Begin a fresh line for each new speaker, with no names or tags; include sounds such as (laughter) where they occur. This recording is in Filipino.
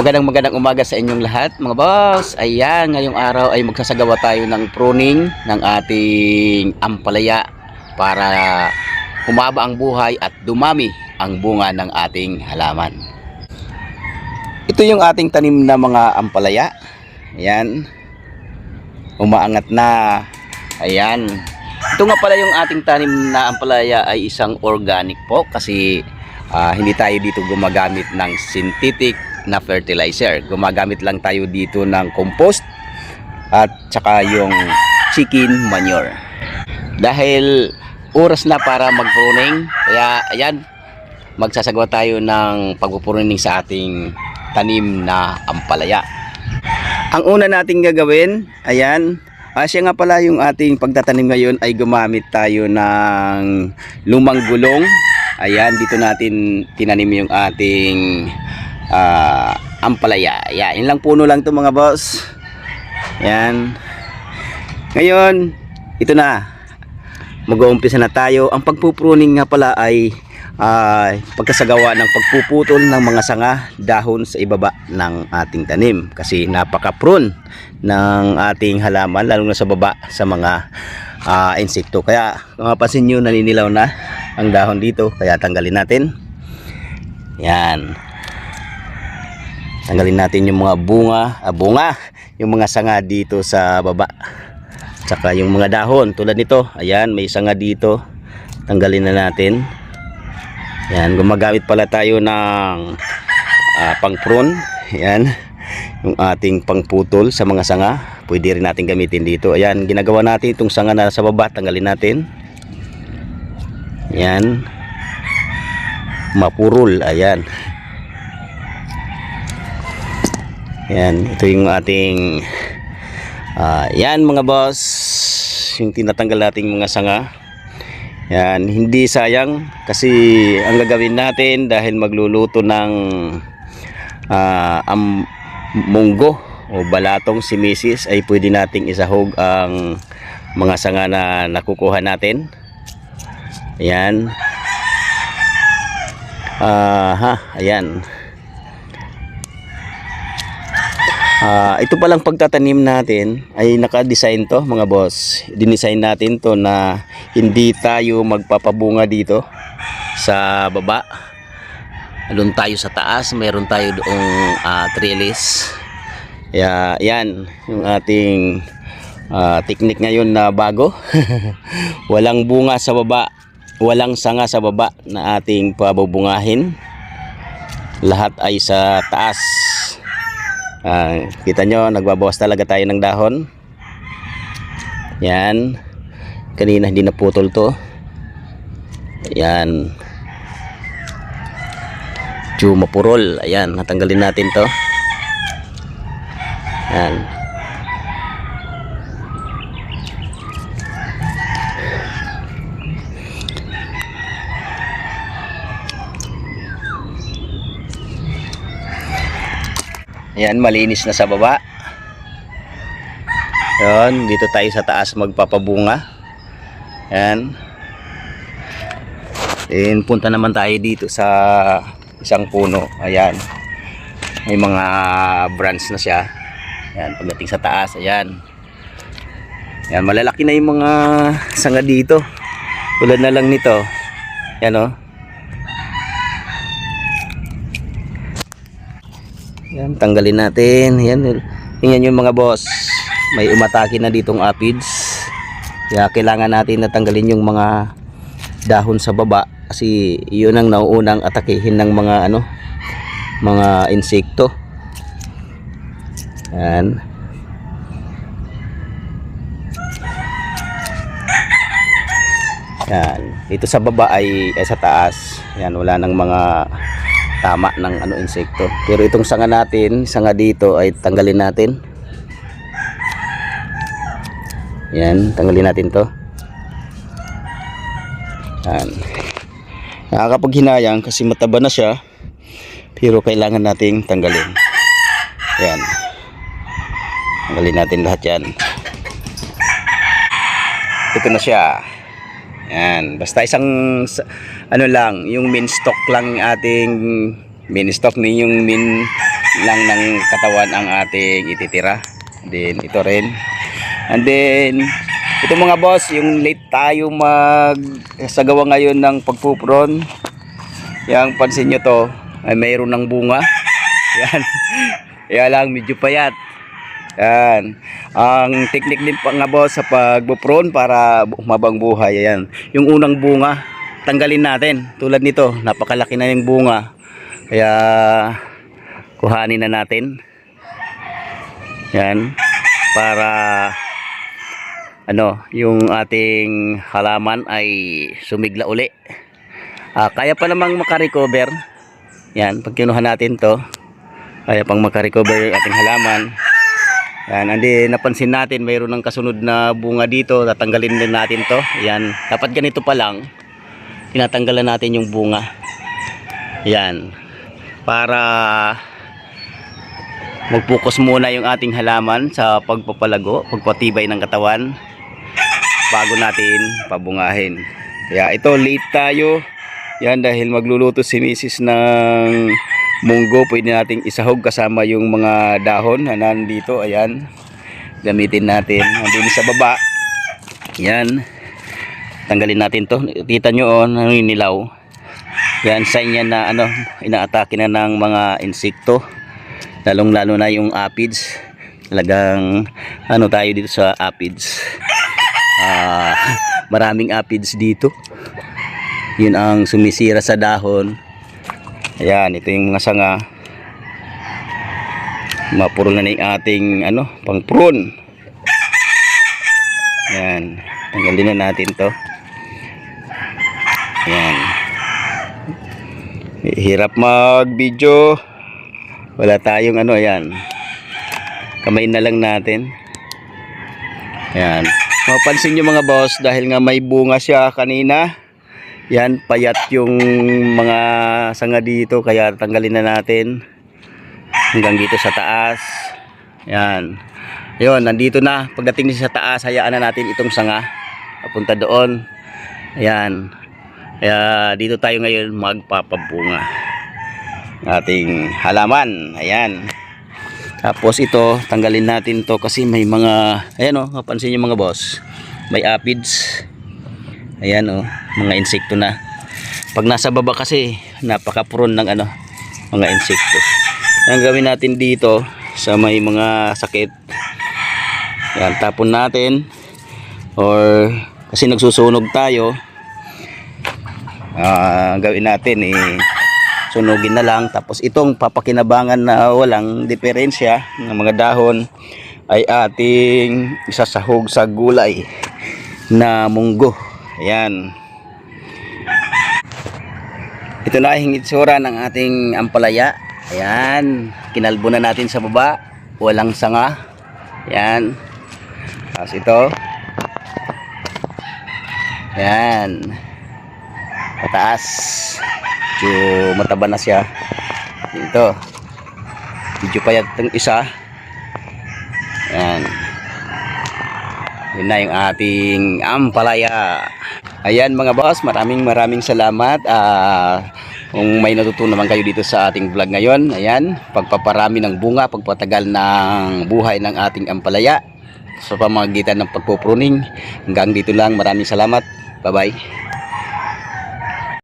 Magandang magandang umaga sa inyong lahat mga boss. Ayan, ngayong araw ay magsasagawa tayo ng pruning ng ating ampalaya para humaba ang buhay at dumami ang bunga ng ating halaman. Ito yung ating tanim na mga ampalaya. Ayan. Umaangat na. Ayan. Ito nga pala yung ating tanim na ampalaya ay isang organic po kasi ah, hindi tayo dito gumagamit ng synthetic na fertilizer. Gumagamit lang tayo dito ng compost at saka yung chicken manure. Dahil oras na para mag-pruning, kaya ayan, magsasagawa tayo ng pagpupruning sa ating tanim na ampalaya. Ang una nating gagawin, ayan, ah, nga pala yung ating pagtatanim ngayon ay gumamit tayo ng lumang gulong. Ayan, dito natin tinanim yung ating ah, ampalaya. Ayan, yun lang puno lang to mga boss. Ayan. Ngayon, ito na. Mag-uumpisa na tayo. Ang pagpupruning nga pala ay ay pagkasagawa ng pagpuputol ng mga sanga dahon sa ibaba ng ating tanim kasi napaka-prone ng ating halaman lalo na sa baba sa mga ah, insekto kaya kung mapapansin nyo naninilaw na ang dahon dito kaya tanggalin natin yan tanggalin natin yung mga bunga ah, bunga yung mga sanga dito sa baba. Tsaka yung mga dahon tulad nito. Ayan may sanga dito. Tanggalin na natin. Yan gumagamit pala tayo ng ah, pang prune yan yung ating pangputol sa mga sanga. Pwede rin natin gamitin dito. Ayan ginagawa natin itong sanga na sa baba. Tanggalin natin. Yan mapurol. Ayan yan ito yung ating ah, yan mga boss. Yung tinatanggal nating mga sanga. Yan hindi sayang kasi ang gagawin natin dahil magluluto ng ah, am munggo o balatong si misis ay pwede nating isahog ang mga sanga na nakukuha natin. Ayan. Ah ha ayan Ah, ito palang pagtatanim natin ay naka-design to mga boss. Dinesign natin to na hindi tayo magpapabunga dito sa baba. Doon tayo sa taas, mayroon tayo doong uh, trellis. Ya, yan yung ating ah, technique ngayon na bago. (laughs) walang bunga sa baba, walang sanga sa baba na ating pabubungahin. Lahat ay sa taas. Ah, kita nyo, nagbabawas talaga tayo ng dahon. Yan. Kanina hindi naputol to. Yan. Chumapurol. Ayan, natanggalin natin to. Yan. Ayan, malinis na sa baba. Ayan, dito tayo sa taas magpapabunga. Ayan. Then, punta naman tayo dito sa isang puno. Ayan. May mga branch na siya. Ayan, pagdating sa taas. Ayan. Ayan, malalaki na yung mga sanga dito. Tulad na lang nito. Ayan o. Oh. Yan, tanggalin natin. Yan, tingnan yung mga boss. May umatake na ditong aphids. Kaya kailangan natin natanggalin yung mga dahon sa baba kasi yun ang nauunang atakihin ng mga ano mga insekto. Yan. Yan. Dito sa baba ay, ay sa taas. Yan, wala nang mga tama ng ano insekto. Pero itong sanga natin, sanga dito ay tanggalin natin. Yan, tanggalin natin 'to. Yan. Nakakapaghinayang kasi mataba na siya. Pero kailangan nating tanggalin. Yan. Tanggalin natin lahat 'yan. Ito na siya. Yan, basta isang ano lang, yung main stock lang ating main stock ni yung main lang ng katawan ang ating ititira. Then ito rin. And then ito mga boss, yung late tayo mag sagawa ngayon ng pagpupron. Yang pansin nyo to, ay mayroon ng bunga. Yan. (laughs) Kaya lang medyo payat. Yan. Ang technique din pa nga boss sa pagbupron para umabang buhay. Ayan. Yung unang bunga, tanggalin natin. Tulad nito, napakalaki na yung bunga. Kaya kuhanin na natin. Yan. Para ano, yung ating halaman ay sumigla uli. Ah, kaya pa namang makarecover. Yan, pag kinuha natin to, kaya pang makarecover yung ating halaman. Yan, andi napansin natin mayroon ng kasunod na bunga dito, tatanggalin din natin to. Yan, dapat ganito pa lang. Tinatanggalan natin yung bunga. Yan. Para mag-focus muna yung ating halaman sa pagpapalago, pagpatibay ng katawan bago natin pabungahin. Kaya ito late tayo. Yan dahil magluluto si Mrs. ng munggo, pwede nating isahog kasama yung mga dahon na nandito. Ayan. Gamitin natin. Nandun sa baba. Yan. Tanggalin natin to. Kita nyo oh, naninilaw. Yan, sign yan na ano, inaatake na ng mga insekto. Lalong lalo na yung aphids. Talagang ano tayo dito sa aphids. Ah, (laughs) maraming aphids dito. Yun ang sumisira sa dahon. Ayan, ito yung mga sanga. Mapuro na na yung ating ano, pang prune. Ayan, tanggalin na natin to. Ayan. Hirap mag-video. Wala tayong ano, ayan. Kamay na lang natin. Ayan. Mapansin nyo mga boss, dahil nga may bunga siya kanina. Yan, payat yung mga sanga dito, kaya tanggalin na natin. Hanggang dito sa taas. Yan. Ayun, nandito na. Pagdating sa taas, hayaan na natin itong sanga. Papunta doon. Ayan. Kaya dito tayo ngayon magpapabunga. Ating halaman. Ayan. Tapos ito, tanggalin natin to kasi may mga, ayan o, mapansin nyo mga boss. May aphids. Ayan o, mga insekto na. Pag nasa baba kasi, napaka-prone ng ano, mga insekto. Ang gawin natin dito, sa may mga sakit. Ayan, tapon natin. Or, kasi nagsusunog tayo, ah gawin natin eh sunugin na lang tapos itong papakinabangan na walang diferensya ng mga dahon ay ating isasahog sa gulay na munggo ayan. Ito na ang itsura ng ating ampalaya. Ayan. Kinalbo na natin sa baba. Walang sanga. Ayan. Tapos ito. Ayan. Pataas. Medyo mataba na siya. Dito medyo payat ng isa. Yan yun na yung ating ampalaya ayan mga boss maraming maraming salamat. Ah, kung may natutunan naman kayo dito sa ating vlog ngayon ayan pagpaparami ng bunga pagpatagal ng buhay ng ating ampalaya sa pamamagitan ng pagpupruning. Hanggang dito lang maraming salamat. Bye bye